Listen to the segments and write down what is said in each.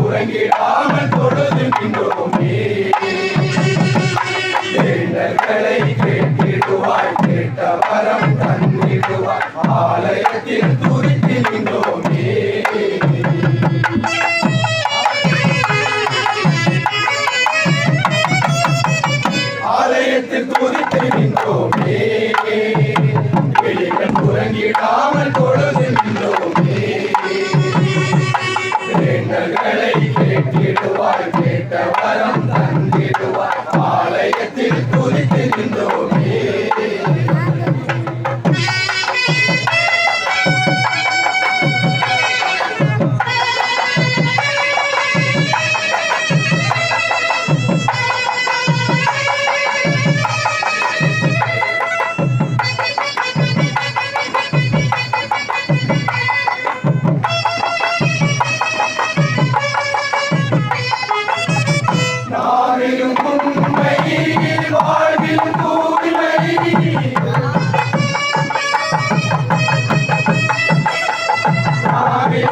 உறங்கிடாமல் தொழுது நின்றோமே தேடல்களை கேட்டிடுவாய் கேட்ட வரம் தந்திடுவாய் ஆலயத்தில் துரித்து நின்றோமே. ஆலயத்தில் துரித்து நின்றோமே விழிகள் உறங்கிடாமல் தெரிந்தோம்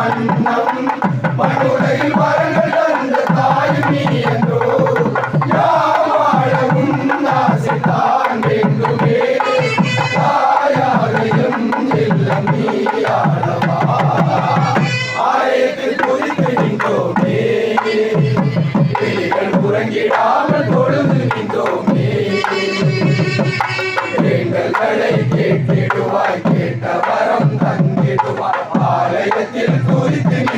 One, one. Corinthians.